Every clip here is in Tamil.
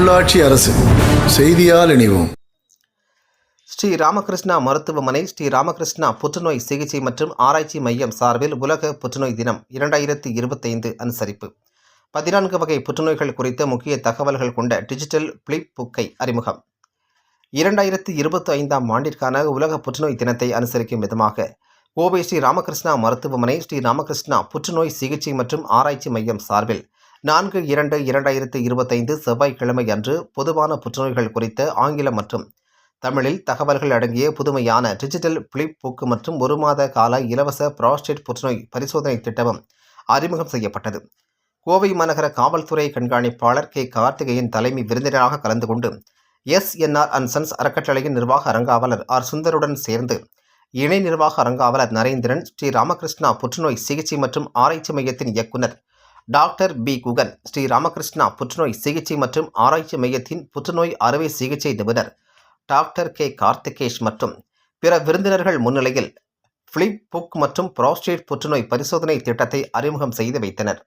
உள்ளாட்சி அரசு. செய்தியால் இணைவோம். ஸ்ரீ ராமகிருஷ்ணா மருத்துவமனை ஸ்ரீ ராமகிருஷ்ணா புற்றுநோய் சிகிச்சை மற்றும் ஆராய்ச்சி மையம் சார்பில் உலக புற்றுநோய் தினம் இரண்டாயிரத்தி இருபத்தைந்து அனுசரிப்பு. பதினான்கு வகை புற்றுநோய்கள் குறித்த முக்கிய தகவல்கள் கொண்ட டிஜிட்டல் பிளிப் புக்கை அறிமுகம். இரண்டாயிரத்தி இருபத்தி ஐந்தாம் ஆண்டிற்கான உலக புற்றுநோய் தினத்தை அனுசரிக்கும் விதமாக கோவை ஸ்ரீ ராமகிருஷ்ணா மருத்துவமனை ஸ்ரீ ராமகிருஷ்ணா புற்றுநோய் சிகிச்சை மற்றும் ஆராய்ச்சி மையம் சார்பில் நான்கு இரண்டு இரண்டாயிரத்து இருபத்தைந்து செவ்வாய்க்கிழமை அன்று பொதுவான புற்றுநோய்கள் குறித்த ஆங்கிலம் மற்றும் தமிழில் தகவல்கள் அடங்கிய புதுமையான டிஜிட்டல் பிளிப் போக்கு மற்றும் ஒரு மாத கால இலவச புராஸ்டேட் புற்றுநோய் பரிசோதனை திட்டமும் அறிமுகம் செய்யப்பட்டது. கோவை மாநகர காவல்துறை கண்காணிப்பாளர் கே. கார்த்திகேயன் தலைமை விருந்தினராக கலந்து கொண்டு எஸ்என்ஆர் அண்ட் சன்ஸ் அறக்கட்டளையின் நிர்வாக அரங்காவலர் ஆர். சுந்தருடன் சேர்ந்து இணை நிர்வாக அரங்காவலர் நரேந்திரன் ஸ்ரீ ராமகிருஷ்ணா புற்றுநோய் சிகிச்சை மற்றும் ஆராய்ச்சி மையத்தின் இயக்குனர் டாக்டர் பி. குகன் ஸ்ரீ ராமகிருஷ்ணா புற்றுநோய் சிகிச்சை மற்றும் ஆராய்ச்சி மையத்தின் புற்றுநோய் அறுவை சிகிச்சை நிபுணர் டாக்டர் கே. கார்த்திகேஷ் மற்றும் பிற விருந்தினர்கள் முன்னிலையில் ஃபிளிப் புக் மற்றும் புரோஸ்டேட் புற்றுநோய் பரிசோதனை திட்டத்தை அறிமுகம் செய்து வைத்தனர்.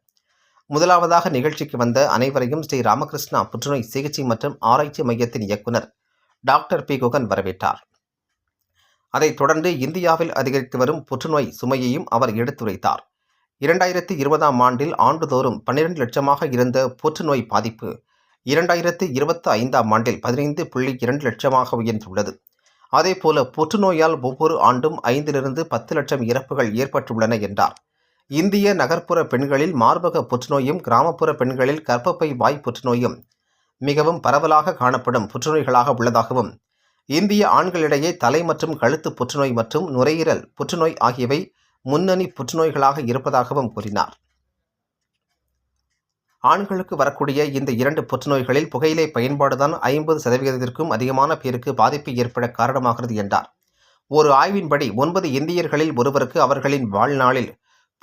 முதலாவதாக நிகழ்ச்சிக்கு வந்த அனைவரையும் ஸ்ரீ ராமகிருஷ்ணா புற்றுநோய் சிகிச்சை மற்றும் ஆராய்ச்சி மையத்தின் இயக்குனர் டாக்டர் பி. குகன் வரவேற்றார். அதைத் தொடர்ந்து இந்தியாவில் அதிகரித்து வரும் புற்றுநோய் சுமையையும் அவர் எடுத்துரைத்தார். இரண்டாயிரத்தி இருபதாம் ஆண்டில் ஆண்டுதோறும் பன்னிரண்டு லட்சமாக இருந்த புற்றுநோய் பாதிப்பு இரண்டாயிரத்தி இருபத்தி ஐந்தாம் ஆண்டில் பதினைந்து புள்ளி இரண்டு லட்சமாக உயர்ந்துள்ளது. அதேபோல புற்றுநோயால் ஒவ்வொரு ஆண்டும் ஐந்திலிருந்து பத்து லட்சம் இறப்புகள் ஏற்பட்டுள்ளன என்றார். இந்திய நகர்ப்புற பெண்களில் மார்பக புற்றுநோயும் கிராமப்புற பெண்களில் கர்ப்பப்பை வாய் புற்றுநோயும் மிகவும் பரவலாக காணப்படும் புற்றுநோய்களாக உள்ளதாகவும் இந்திய ஆண்களிடையே தலை மற்றும் கழுத்து புற்றுநோய் மற்றும் நுரையீரல் புற்றுநோய் ஆகியவை முன்னணி புற்றுநோய்களாக இருப்பதாகவும் கூறினார். ஆண்களுக்கு வரக்கூடிய இந்த இரண்டு புற்றுநோய்களில் புகையிலை பயன்பாடுதான் ஐம்பது சதவீதத்திற்கும் அதிகமான பேருக்கு பாதிப்பு ஏற்பட காரணமாகிறது என்றார். ஒரு ஆய்வின்படி ஒன்பது இந்தியர்களில் ஒருவருக்கு அவர்களின் வாழ்நாளில்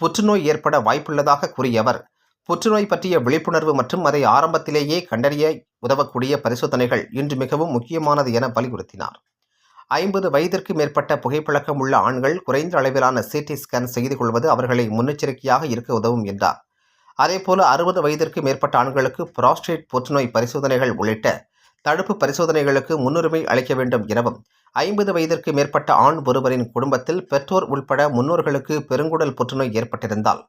புற்றுநோய் ஏற்பட வாய்ப்புள்ளதாக கூறிய அவர் புற்றுநோய் பற்றிய விழிப்புணர்வு மற்றும் அதை ஆரம்பத்திலேயே கண்டறிய உதவக்கூடிய பரிசோதனைகள் இன்று மிகவும் முக்கியமானது என வலியுறுத்தினார். ஐம்பது வயதிற்கு மேற்பட்ட புகைப்பழக்கம் உள்ள ஆண்கள் குறைந்த அளவிலான சிடி ஸ்கேன் செய்து கொள்வது அவர்களை முன்னெச்சரிக்கையாக இருக்க உதவும் என்றார். அதேபோல அறுபது வயதிற்கு மேற்பட்ட ஆண்களுக்கு புராஸ்டேட் புற்றுநோய் பரிசோதனைகள் உள்ளிட்ட தடுப்பு பரிசோதனைகளுக்கு முன்னுரிமை அளிக்க வேண்டும் எனவும் ஐம்பது வயதிற்கு மேற்பட்ட ஆண் ஒருவரின் குடும்பத்தில் பெற்றோர் உட்பட முன்னோர்களுக்கு பெருங்குடல் புற்றுநோய் ஏற்பட்டிருந்தால்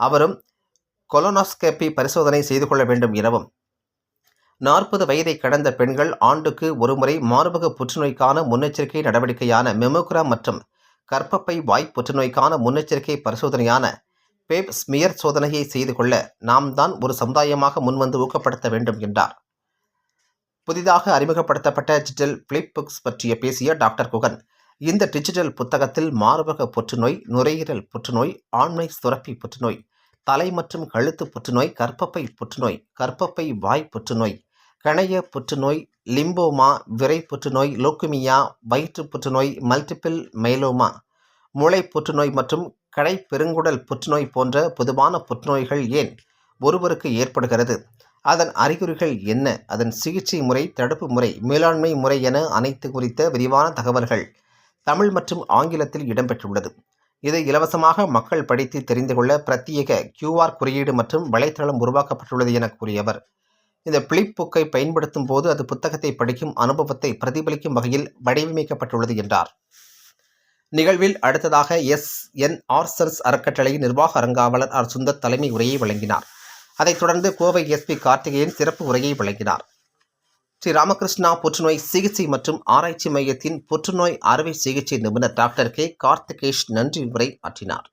அவரும் கொலோனாஸ்கேப்பி பரிசோதனை செய்து கொள்ள வேண்டும் எனவும் நாற்பது வயதை கடந்த பெண்கள் ஆண்டுக்கு ஒருமுறை மார்பக புற்றுநோய்க்கான முன்னெச்சரிக்கை நடவடிக்கையான மெமோகிராம் மற்றும் கற்பப்பை வாய் புற்றுநோய்க்கான முன்னெச்சரிக்கை பரிசோதனையான பேப் ஸ்மியர் சோதனையை செய்து கொள்ள நாம் தான் ஒரு சமுதாயமாக முன்வந்து ஊக்கப்படுத்த வேண்டும் என்றார். புதிதாக அறிமுகப்படுத்தப்பட்ட டிஜிட்டல் பிளிப் புக்ஸ் பற்றிய பேசிய டாக்டர் குகன் இந்த டிஜிட்டல் புத்தகத்தில் மார்பக புற்றுநோய் நுரையீரல் புற்றுநோய் ஆண்மை சுரப்பி புற்றுநோய் தலை மற்றும் கழுத்து புற்றுநோய் கற்பப்பை புற்றுநோய் கற்பப்பை வாய் புற்றுநோய் கணைய புற்றுநோய் லிம்போமா விரை புற்றுநோய் லோக்குமியா வயிற்று புற்றுநோய் மல்டிபிள் மைலோமா மூளை புற்றுநோய் மற்றும் கடை பெருங்குடல் புற்றுநோய் போன்ற பொதுவான புற்றுநோய்கள் ஏன் ஒருவருக்கு ஏற்படுகிறது? அதன் அறிகுறிகள் என்ன? அதன் சிகிச்சை முறை தடுப்பு முறை மேலாண்மை முறை என அனைத்து குறித்த விரிவான தகவல்கள் தமிழ் மற்றும் ஆங்கிலத்தில் இடம்பெற்றுள்ளது. இதை இலவசமாக மக்கள் படித்து தெரிந்து கொள்ள பிரத்யேக கியூஆர் குறியீடு மற்றும் வலைத்தளம் உருவாக்கப்பட்டுள்ளது என கூறியவர் இந்த பிளிப் புக்கை பயன்படுத்தும் போது அது புத்தகத்தை படிக்கும் அனுபவத்தை பிரதிபலிக்கும் வகையில் வடிவமைக்கப்பட்டுள்ளது என்றார். நிகழ்வில் அடுத்ததாக எஸ். என். ஆர்சன்ஸ் அறக்கட்டளையின் நிர்வாக அரங்காவலர் ஆர். சுந்தர் தலைமை உரையை வழங்கினார். அதைத் தொடர்ந்து கோவை எஸ்பி கார்த்திகேயன் சிறப்பு உரையை வழங்கினார். ஸ்ரீ ராமகிருஷ்ணா புற்றுநோய் சிகிச்சை மற்றும் ஆராய்ச்சி மையத்தின் புற்றுநோய் அறுவை சிகிச்சை நிபுணர் டாக்டர் கே. கார்த்திகேஷ் நன்றி உரை ஆற்றினார்.